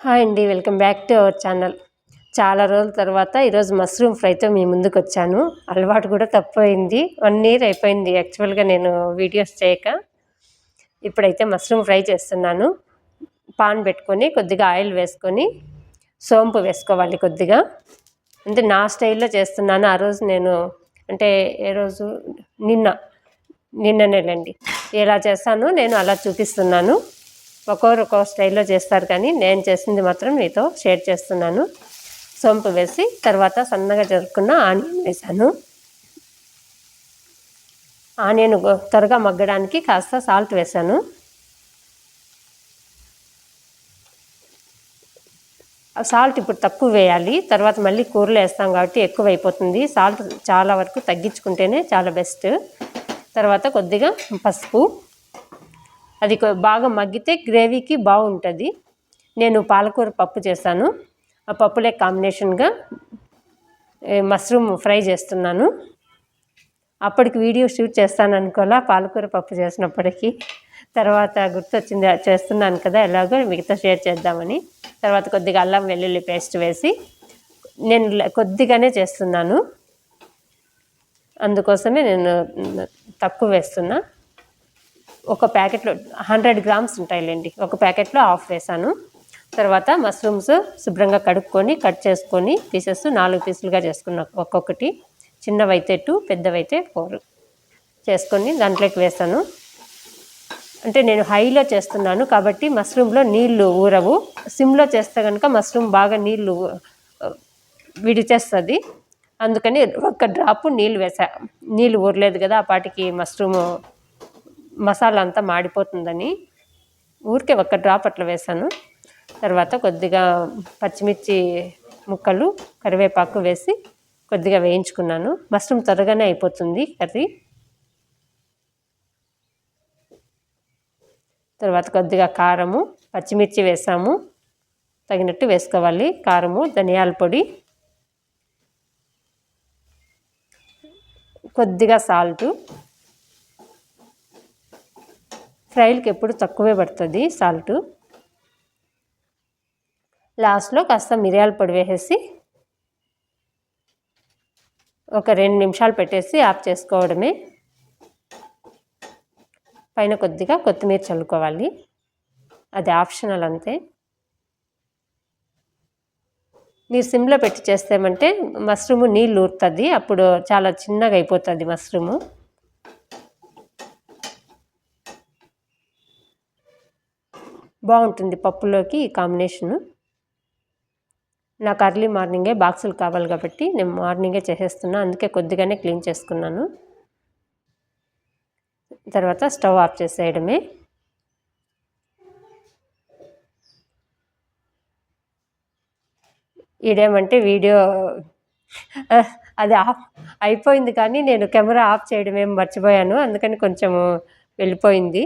Hi అండి welcome back to our channel. చాలా రోజుల తర్వాత ఈరోజు మష్రూమ్ ఫ్రైతో మీ ముందుకు వచ్చాను. అలవాటు కూడా తప్పైంది. వన్ ఇయర్ అయిపోయింది యాక్చువల్గా నేను వీడియోస్ చేయక. ఇప్పుడైతే మష్రూమ్ ఫ్రై చేస్తున్నాను. పాన్ పెట్టుకొని కొద్దిగా ఆయిల్ వేసుకొని సోంపు వేసుకోవాలి కొద్దిగా. అంటే నా స్టైల్లో చేస్తున్నాను. ఆ రోజు నేను అంటే ఏ రోజు? నిన్న. నిన్ననేలండి. ఎలా చేస్తానో నేను అలా చూపిస్తున్నాను. ఒక్కొక్కరు స్టైల్లో చేస్తారు కానీ నేను చేసింది మాత్రం మీతో షేర్ చేస్తున్నాను. సోంపు వేసి తర్వాత సన్నగా జరుపుకున్న ఆనియన్ వేసాను ఆనియన్ త్వరగా మగ్గడానికి కాస్త సాల్ట్ వేసాను సాల్ట్ ఇప్పుడు తక్కువ వేయాలి. తర్వాత మళ్ళీ కూరలు వేస్తాం కాబట్టి ఎక్కువ అయిపోతుంది సాల్ట్ చాలా వరకు తగ్గించుకుంటేనే చాలా బెస్ట్. తర్వాత కొద్దిగా పసుపు అది బాగా మగ్గితే గ్రేవీకి బాగుంటుంది. నేను పాలకూర పప్పు చేశాను. ఆ పప్పులే కాంబినేషన్గా మష్రూమ్ ఫ్రై చేస్తున్నాను. అప్పటికి వీడియో షూట్ చేస్తాను అనుకోలే పాలకూర పప్పు చేసినప్పటికీ. తర్వాత గుర్తొచ్చింది చేస్తున్నాను కదా ఎలాగో మిగతా షేర్ చేద్దామని. తర్వాత కొద్దిగా అల్లం వెల్లుల్లి పేస్ట్ వేసి నేను కొద్దిగానే చేస్తున్నాను. అందుకోసమే నేను తక్కువ వేస్తున్నా. ఒక ప్యాకెట్లో హండ్రెడ్ గ్రామ్స్ ఉంటాయిలేండి. ఒక ప్యాకెట్లో హాఫ్ వేసాను. తర్వాత మష్రూమ్స్ శుభ్రంగా కడుక్కొని కట్ చేసుకొని పీసెస్ నాలుగు పీసులుగా చేసుకున్నా ఒక్కొక్కటి. చిన్నవైతే టూ పెద్దవైతే ఫోర్. చేసుకొని దాంట్లోకి వేసాను. అంటే నేను హైలో చేస్తున్నాను కాబట్టి మష్రూమ్లో నీళ్ళు ఊరవు. సిమ్లో చేస్తే కనుక మష్రూమ్ బాగా నీళ్ళు విడిచేస్తుంది. అందుకని ఒక్క డ్రాపు నీళ్ళు వేసా. నీళ్ళు ఊరలేదు కదా ఆ పాటికి మష్రూమ్ మసాలా అంతా మాడిపోతుందని ఊరికే ఒక్క డ్రాప్ అట్లా వేసాను తర్వాత కొద్దిగా పచ్చిమిర్చి ముక్కలు కరివేపాకు వేసి కొద్దిగా వేయించుకున్నాను. మష్రూమ్ త్వరగానే అయిపోతుంది కర్రీ. తర్వాత కొద్దిగా కారము పచ్చిమిర్చి వేసాము. తగినట్టు వేసుకోవాలి. కారము ధనియాల పొడి కొద్దిగా సాల్టు ఫ్రైలకి ఎప్పుడు తక్కువే పడుతుంది సాల్ట్. లాస్ట్లో కాస్త మిరియాల పొడి వేసేసి ఒక రెండు నిమిషాలు పెట్టేసి ఆఫ్ చేసుకోవడమే. పైన కొద్దిగా కొత్తిమీర చల్లుకోవాలి. అది ఆప్షనల్ అంతే. మీరు సిమ్లో పెట్టి చేస్తామంటే మష్రూమ్ నీళ్ళు ఊరుతుంది అప్పుడు చాలా చిన్నగా అయిపోతుంది మష్రూము. బాగుంటుంది పప్పులోకి ఈ కాంబినేషను నాకు అర్లీ మార్నింగే బాక్సులు కావాలి కాబట్టి నేను మార్నింగే చేసేస్తున్నా. అందుకే కొద్దిగానే క్లీన్ చేసుకున్నాను. తర్వాత స్టవ్ ఆఫ్ చేసేయడమే. ఇదేమంటే వీడియో. అది ఆఫ్ అయిపోయింది కానీ నేను కెమెరా ఆఫ్ చేయడం ఏం మర్చిపోయాను. అందుకని కొంచెము వెళ్ళిపోయింది.